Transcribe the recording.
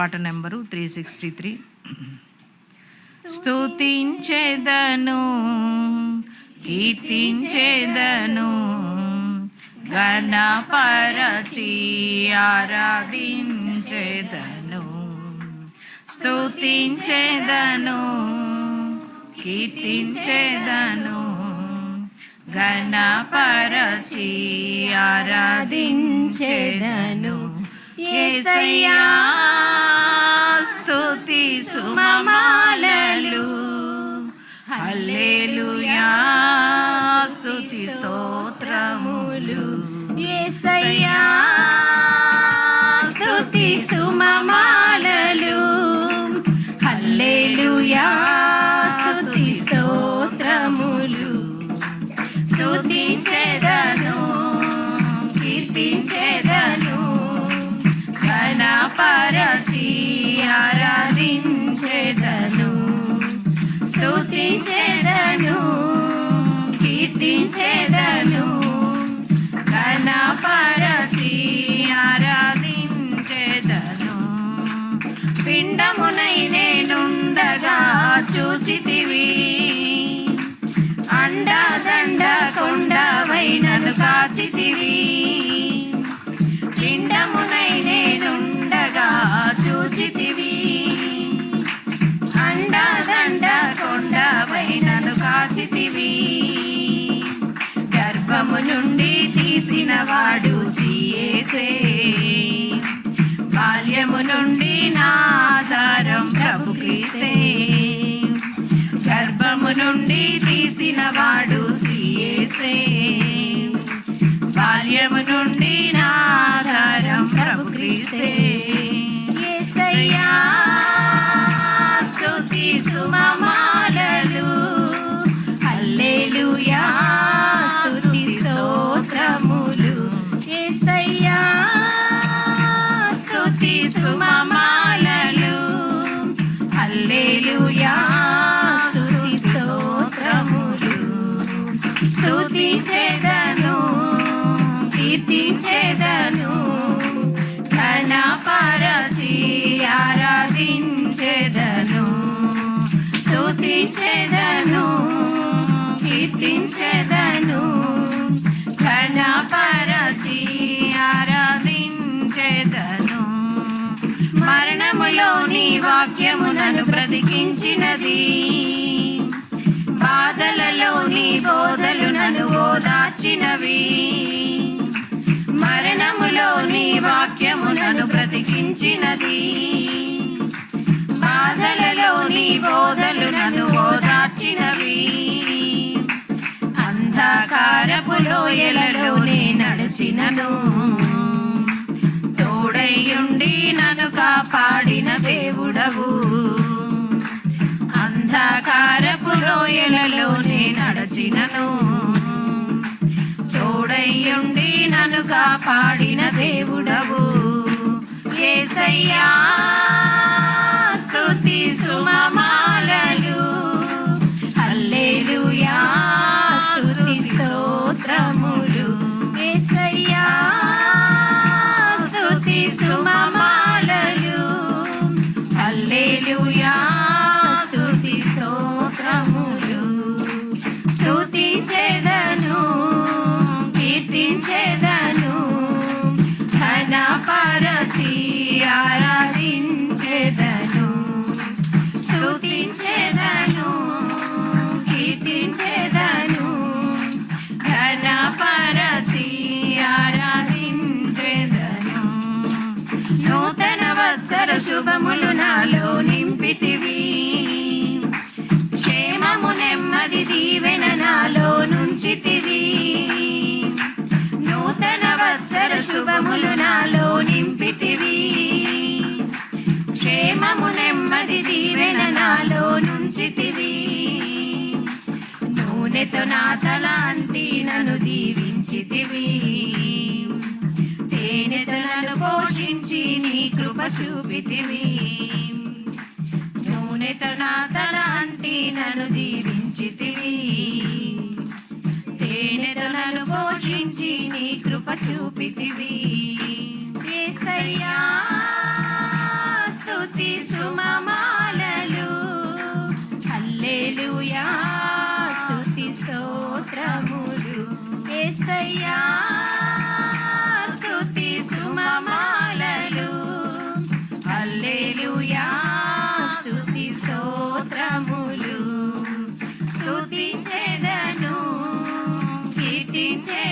పాట number three sixty three. స్తుతించేదను కీర్తించేదను గణపరచి ఆరాధించేదను. స్తుతించేదను కీర్తించేదను గణపరచి ఆరాధించేదను. ఏసయ్యా స్తుతి సుమమాలలు. హల్లెలూయా. స్తుతి స్తోత్రములు. యేసయ్యా స్తుతి సుమమా కీర్తించేదను కీర్తించెదను. ఘనపరచి ఆరాధించేదను. పిండమునై నేనుండగా చూచితివి. అండా దండ కొండవై నన్ను కాచితివి. నుండి వాడు బాల్యము నుండి నాధారం ప్రభు క్రీస్తే గర్భము నుండి తీసిన వాడు సీయేసే బాల్యము నుండి నాధారం ప్రభు క్రీస్తే ఏసయ్యా స్తుతించెదను పరచి ఆరాధించేదను ఆరాధించెదను. కీర్తించేదను కీర్తించెదను ఘనపరచి ఆరాధించేదను. మరణములోని వాక్యము నన్ను బ్రతికించినది. బాధలలోని బోధ బ్రతికించినది బాధలలో నీ బోధలు నన్ను ఓదార్చినవి. అంధకారపు లోయలలో నే నడిచినను. తోడయ్యుండి నన్ను కాపాడిన దేవుడవు. అంధకారపు లోయలలో నే నడిచినను. తోడయ్యుండి నన్ను కాపాడిన దేవుడవు. ఏసయ్యా స్తుతి సుమమాలలు. హల్లెలూయా స్తుతి స్తోత్రములు. యేసయ్యా స్తుతి సుమమాలలు. హల్లెలూయా శుభములు నాలో నింపితివి. క్షేమము నెమ్మది దీవెన నాలో నుంచితివి. నూతన వత్సర శుభములు నాలో నింపితివి. క్షేమము నెమ్మది దీవెన నాలో నుంచితివి. నూనెతో నా తల అంటి నన్ను చూపితివి. నూనెతో నా తల అంటి నన్ను దీవించితివి. తేనెతో నన్ను పోషించి నీ కృప చూపితివి. స్తుతి సుమమాలలు. హల్లెలూయా స్తుతి స్తోత్రములు. ఏసయ్యా Yeah.